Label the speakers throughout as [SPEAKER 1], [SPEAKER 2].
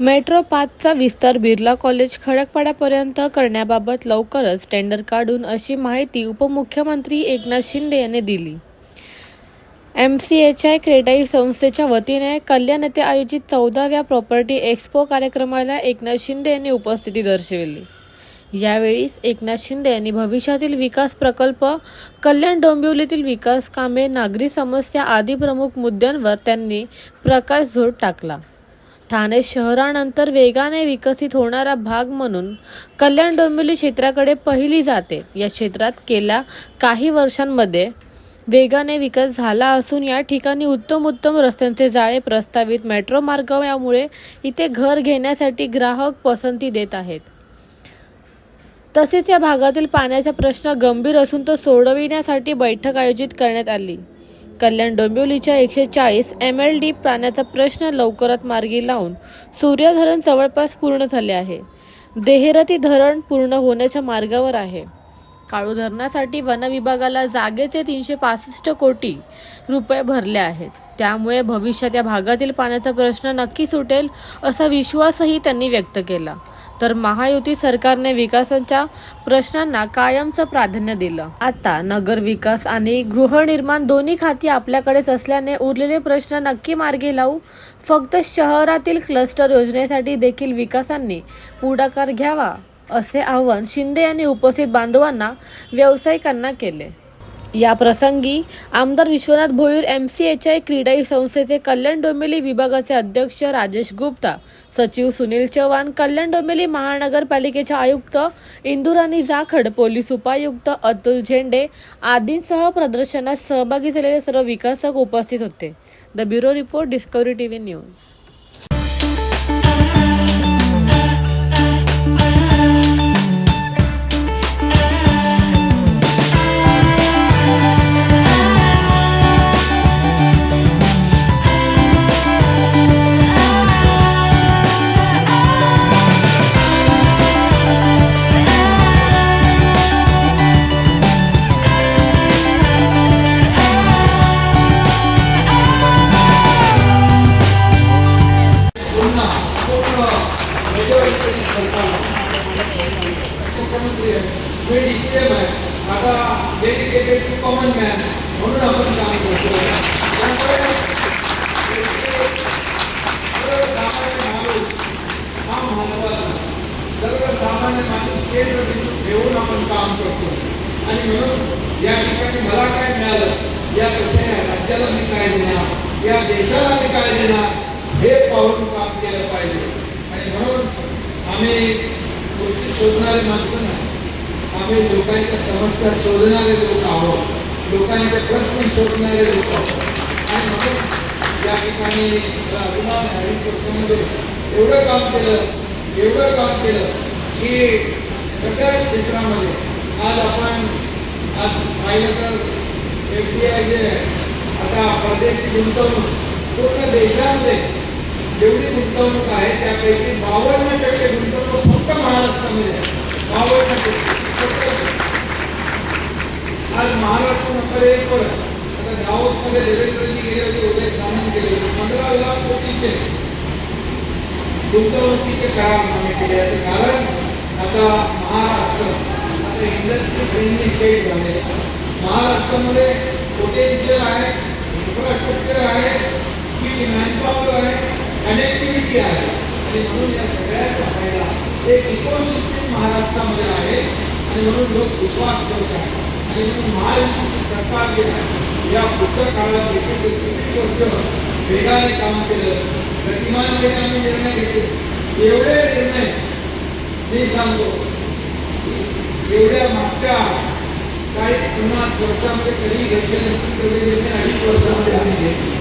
[SPEAKER 1] Metro पाचचा विस्तार Birla college खडकपाड्यापर्यंत करण्याबाबत लवकरच टेंडर काढून अशी माहिती उपमुख्यमंत्री एकनाथ शिंदे यांनी दिली. M C H I CREDAI संस्थेच्या वतीने कल्याण येथे आयोजित चौदाव्या प्रॉपर्टी एक्स्पो कार्यक्रमाला एकनाथ शिंदे यांनी उपस्थिती दर्शविली. यावेळीस एकनाथ शिंदे यांनी भविष्यातील विकास प्रकल्प कल्याण डोंबिवलीतील विकास कामे नागरी समस्या आदी प्रमुख मुद्द्यांवर त्यांनी प्रकाशझोत टाकला. ठाणे शहरानंतर वेगाने विकसित होणारा भाग म्हणून कल्याण डोंबिवली क्षेत्राकडे पहिली जाते. या क्षेत्रात गेल्या काही वर्षांमध्ये वेगाने विकास झाला असून या ठिकाणी उत्तम उत्तम रस्त्यांचे जाळे प्रस्तावित मेट्रो मार्ग यामुळे इथे घर घेण्यासाठी ग्राहक पसंती देत आहेत. तसेच या भागातील पाण्याचा प्रश्न गंभीर असून तो सोडविण्यासाठी बैठक आयोजित करण्यात आली. कल्याण डोंबिवलीच्या एकशे चाळीस एम एल डी पाण्याचा प्रश्न लवकरात मार्गी लावून सूर्य धरण जवळपास पूर्ण झाले आहे. देहेरती धरण पूर्ण होण्याच्या मार्गावर आहे. काळू धरणासाठी वन विभागाला जागेचे तीनशे पासष्ट कोटी रुपये भरले आहेत. त्यामुळे भविष्यात या भागातील पाण्याचा प्रश्न नक्की सुटेल असा विश्वासही त्यांनी व्यक्त केला. तर महायुती सरकारने विकासाच्या प्रश्नांना कायमचं प्राधान्य दिलं. आता नगर विकास आणि गृहनिर्माण दोन्ही खाती आपल्याकडेच असल्याने उरलेले प्रश्न नक्की मार्गी लावू फक्त शहरातील क्लस्टर योजनेसाठी देखील विकासांनी पुढाकार घ्यावा असे आवाहन शिंदे यांनी उपस्थित बांधवांना व्यावसायिकांना केले. या प्रसंगी आमदार Vishwanath Bhoir M C H I CREDAI संस्थेचे कल्याण डोंबिवली विभागाचे अध्यक्ष राजेश गुप्ता सचिव सुनील चव्हाण कल्याण डोंबिवली महानगरपालिकेचे आयुक्त इंदुराणी जाखड पोलीस उपायुक्त अतुल झेंडे आदींसह प्रदर्शनात सहभागी झालेले सर्व विकासक उपस्थित होते. The bureau report Discovery TV news.
[SPEAKER 2] Me D C M आहे. आता डेडिकेटेड टू कॉमन मॅन म्हणून आपण काम करतो. त्यामुळे सर्वसामान्य माणूस हा महत्त्वाचा सर्वसामान्य माणूस केंद्रबिंदू घेऊन आपण काम करतो. आणि म्हणून या ठिकाणी मला काय मिळालं? या या राज्याला मी काय देणार? या देशाला मी काय देणार? हे पाहून काम केलं पाहिजे. आणि म्हणून आम्ही गोष्टी शोधणारे माणसं नाही. आम्ही लोकांच्या समस्या शोधणारे लोक आहोत. लोकांचे प्रश्न शोधणारे लोक आहोत. आणि म्हणून या ठिकाणी अभिमान आहे अडीच एवढं काम केलं एवढं काम केलं की सगळ्या क्षेत्रामध्ये आज आपण आज पाहिलं तर एफ डी आय जे आता परदेशी गुंतवणूक पूर्ण देशामध्ये जेवढी गुंतवणूक आहे त्यापैकी बावन्न टक्के गुंतवणूक फक्त महाराष्ट्रामध्ये आहे. बावन्न टक्के. आज महाराष्ट्र नंबर एक वर आहे. आता दावोसमध्ये देवेंद्रजी गेले होते उदय सामंत गेले होते पंधरा लाख कोटीचे गुंतवणुकीचे करारनामे केले. याचं कारण आता महाराष्ट्र, आता इंडस्ट्री फ्रेंडली स्टेट झाले. महाराष्ट्रामध्ये पोटेन्शियल आहे इन्फ्रास्ट्रक्चर आहे स्किल मॅनपॉवर आहे कनेक्टिव्हिटी आहे. आणि म्हणून या सगळ्याचा फ़ायदा एक इकोसिस्टीम महाराष्ट्रामध्ये आणि म्हणून लोक विश्वास करत आहेत आणि म्हणून महायुतीची सरकार जे आहे या पुढच्या काळात एकूण किती वर्ष वेगाने काम केलं गतिमानतेने आम्ही निर्णय घेतले एवढे निर्णय मी सांगतो एवढ्या मागच्या काही पन्नास वर्षामध्ये कधी घेतले. नसतील तेवढे निर्णय अडीच वर्षामध्ये आम्ही घेतले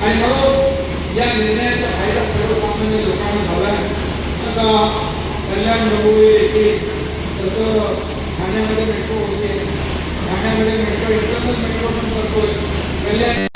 [SPEAKER 2] आणि म्हणून या निर्णयाचा फायदा सर्वसामान्य लोकांना झाला आता कल्याण डोंबिवली येथे तसं ठाण्यामध्ये मेट्रो होते ठाण्यामध्ये मेट्रो इंटरनल मेट्रो पण करतोय कल्याण